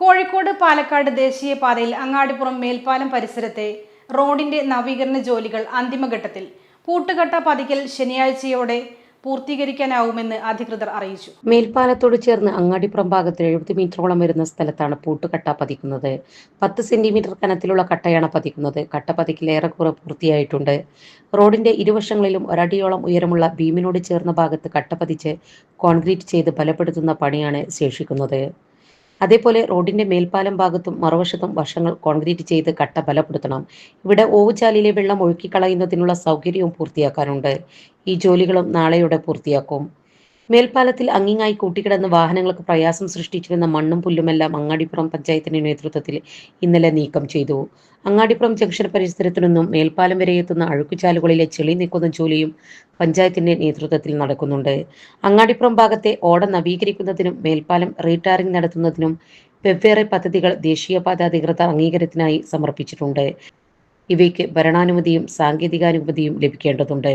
കോഴിക്കോട് പാലക്കാട് ദേശീയപാതയിൽ അങ്ങാടിപ്പുറം മേൽപ്പാലം പരിസരത്തെ റോഡിന്റെ നവീകരണ ജോലികൾ അന്തിമഘട്ടത്തിൽ. പൂട്ടുകട്ട പതിക്കൽ ശനിയാഴ്ചയോടെ പൂർത്തീകരിക്കാനാവുമെന്ന് അധികൃതർ അറിയിച്ചു. മേൽപ്പാലത്തോട് ചേർന്ന് അങ്ങാടിപ്പുറം ഭാഗത്ത് എഴുപത് മീറ്ററോളം വരുന്ന സ്ഥലത്താണ് പൂട്ടുകട്ട പതിക്കുന്നത്. പത്ത് സെന്റിമീറ്റർ കനത്തിലുള്ള കട്ടയാണ് പതിക്കുന്നത്. കട്ട പതിക്കൽ ഏറെക്കുറെ പൂർത്തിയായിട്ടുണ്ട്. റോഡിന്റെ ഇരുവശങ്ങളിലും ഒരടിയോളം ഉയരമുള്ള ബീമിനോട് ചേർന്ന ഭാഗത്ത് കട്ട പതിച്ച് കോൺക്രീറ്റ് ചെയ്ത് ബലപ്പെടുത്തുന്ന പണിയാണ് ശേഷിക്കുന്നത്. അതേപോലെ റോഡിന്റെ മേൽപ്പാലം ഭാഗത്തും മറുവശത്തും വശങ്ങൾ കോൺക്രീറ്റ് ചെയ്ത് കട്ട ബലപ്പെടുത്തണം. ഇവിടെ ഓവുചാലിലെ വെള്ളം ഒഴുക്കിക്കളയുന്നതിനുള്ള സൗകര്യവും പൂർത്തിയാക്കാനുണ്ട്. ഈ ജോലികളും നാളെയോടെ പൂർത്തിയാക്കും. മേൽപ്പാലത്തിൽ അങ്ങിങ്ങായി കൂട്ടിക്കിടന്ന് വാഹനങ്ങൾക്ക് പ്രയാസം സൃഷ്ടിച്ചിരുന്ന മണ്ണും പുല്ലുമെല്ലാം അങ്ങാടിപ്പുറം പഞ്ചായത്തിന്റെ നേതൃത്വത്തിൽ ഇന്നലെ നീക്കം ചെയ്തു. അങ്ങാടിപ്പുറം ജംഗ്ഷൻ പരിസരത്തു നിന്നും മേൽപ്പാലം വരെ എത്തുന്ന അഴുക്കുചാലുകളിലെ ചെളി നീക്കുന്ന ജോലിയും പഞ്ചായത്തിന്റെ നേതൃത്വത്തിൽ നടക്കുന്നുണ്ട്. അങ്ങാടിപ്പുറം ഭാഗത്തെ ഓട നവീകരിക്കുന്നതിനും മേൽപ്പാലം റീടാറിംഗ് നടത്തുന്നതിനും വെവ്വേറെ പദ്ധതികൾ ദേശീയപാത അധികൃതർ അംഗീകാരത്തിനായി സമർപ്പിച്ചിട്ടുണ്ട്. ഇവയ്ക്ക് ഭരണാനുമതിയും സാങ്കേതികാനുമതിയും ലഭിക്കേണ്ടതുണ്ട്.